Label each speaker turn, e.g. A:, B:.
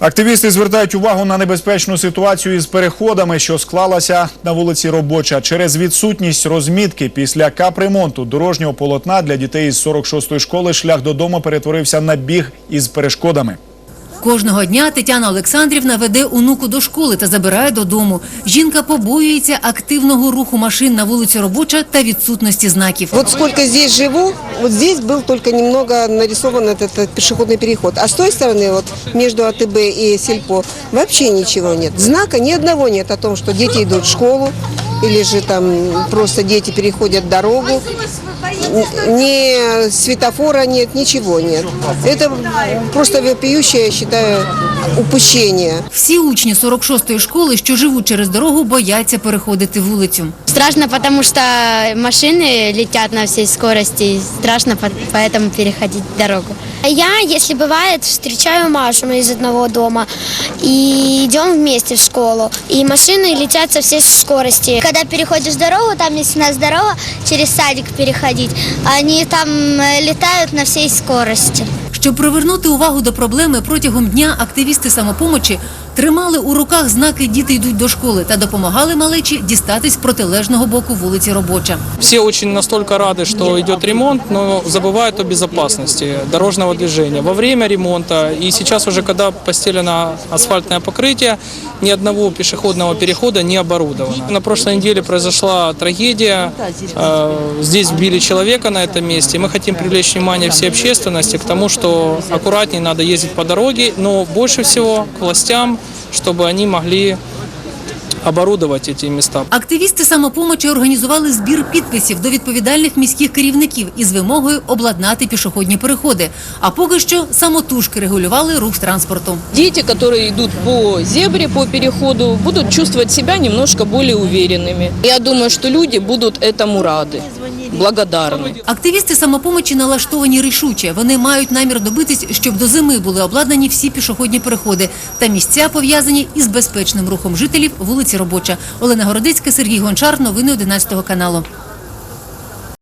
A: Активісти звертають увагу на небезпечну ситуацію із переходами, що склалася на вулиці Робоча. Через відсутність розмітки після капремонту дорожнього полотна для дітей із 46-ї школи шлях додому перетворився на біг із перешкодами.
B: Кожного дня Тетяна Олександрівна веде онуку до школи та забирає додому. Жінка побоюється активного руху машин на вулиці Робоча та відсутності знаків.
C: Вот сколько здесь живу, вот здесь был только немного нарисован этот, этот пешеходный переход. А с той стороны, вот между АТБ и Сельпо, вообще ничего нет. Знака ни одного нет о том, что дети идут в школу, или же там просто дети переходят дорогу. Ни светофора нет, ничего нет. Это просто вопиющее, я считаю, упущение.
B: Всі учні 46-ї школи, що живуть через дорогу, бояться переходити вулицю.
D: Страшно, потому что машины летят на всей скорости. и Страшно по- поэтому переходить дорогу.
E: Я, если бывает, встречаю Машу, мы из одного дома, и идем вместе в школу. И машины летят со всей скорости. Когда переходишь дорогу, там есть у нас дорога через садик переходить, они там э, летают на всей скорости.
B: Щоб привернути увагу до проблеми, протягом дня активісти самопомочі тримали у руках знаки «Діти йдуть до школи» та допомагали малечі дістатись протилежного боку вулиці Робоча.
F: Все очень настолько рады, что идет ремонт, но забывают о безопасности дорожного движения. Во время ремонта и сейчас уже, когда постелено асфальтное покрытие, ни одного пешеходного перехода не оборудовано. На прошлой неделе произошла трагедия. Э, Здесь сбили человека на этом месте. Мы хотим привлечь внимание всей общественности к тому, что аккуратнее надо ездить по дороге, но больше всего к властям, чтобы они могли оборудовать эти места.
B: Активісти самопомочі організували збір підписів до відповідальних міських керівників із вимогою обладнати пішохідні переходи. А поки що самотужки регулювали рух транспорту.
G: Дети, которые идут по зебре, по переходу, будут чувствовать себя немножко более уверенными. Я думаю, что люди будут этому рады, благодарны.
B: Активісти самопомочі налаштовані рішуче. Вони мають намір добитись, щоб до зими були обладнані всі пішохідні переходи та місця пов'язані із безпечним рухом жителів вулиці Робоча. Олена Городицька, Сергій Гончар. Новини 11 каналу.